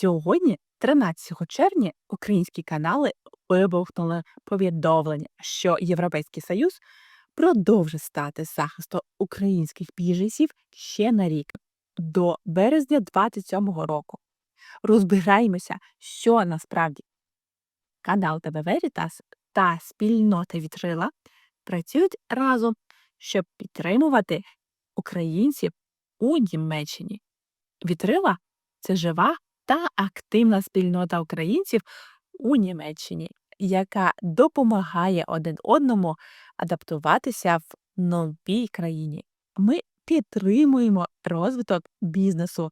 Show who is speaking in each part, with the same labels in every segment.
Speaker 1: Сьогодні, 13 червня, українські канали вибухнули повідомлення, що Європейський Союз продовжить стати захисту українських біженців ще на рік до березня 27-го року. Розбираємося, що насправді канал ТВ Veritas та спільнота Вітрила працюють разом, щоб підтримувати українців у Німеччині. Вітрила це жива та активна спільнота українців у Німеччині, яка допомагає один одному адаптуватися в новій країні. Ми підтримуємо розвиток бізнесу,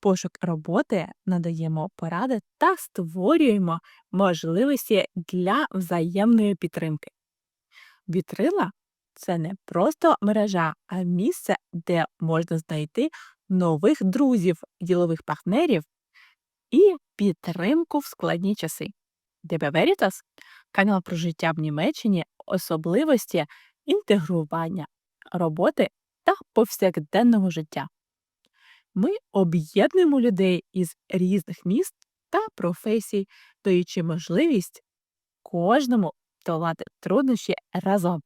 Speaker 1: пошук роботи, надаємо поради та створюємо можливості для взаємної підтримки. Вітрила це не просто мережа, а місце, де можна знайти нових друзів, ділових партнерів і підтримку в складні часи. ДБ Veritas – канал про життя в Німеччині, особливості інтегрування, роботи та повсякденного життя. Ми об'єднуємо людей із різних міст та професій, даючи можливість кожному долати труднощі разом.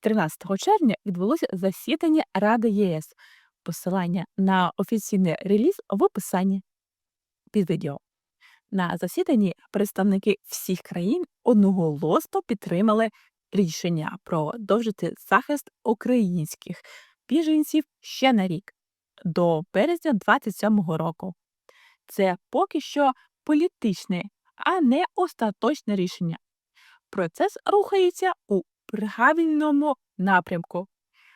Speaker 1: 13 червня відбулося засідання Ради ЄС. Посилання на офіційний реліз в описанні під відео. На засіданні представники всіх країн одноголосно підтримали рішення продовжити захист українських біженців ще на рік до березня 27-го року. Це поки що політичне, а не остаточне рішення. Процес рухається у правильному напрямку,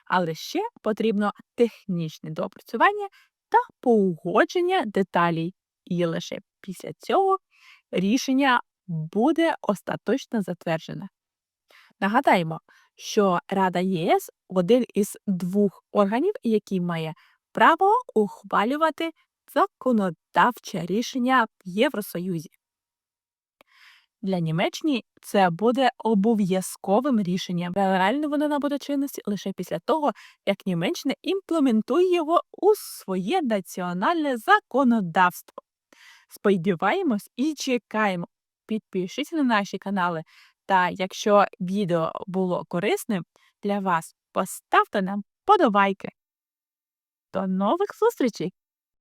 Speaker 1: але ще потрібно технічне доопрацювання та погодження деталей, і лише після цього рішення буде остаточно затверджене. Нагадаємо, що Рада ЄС один із двох органів, який має право ухвалювати законодавче рішення в Євросоюзі. Для Німеччини це буде обов'язковим рішенням. Реально воно набуде чинності лише після того, як Німеччина імплементує його у своє національне законодавство. Сподіваємось і чекаємо. Підпишіться на наші канали. Та якщо відео було корисним для вас, поставте нам подобайки. До нових зустрічей!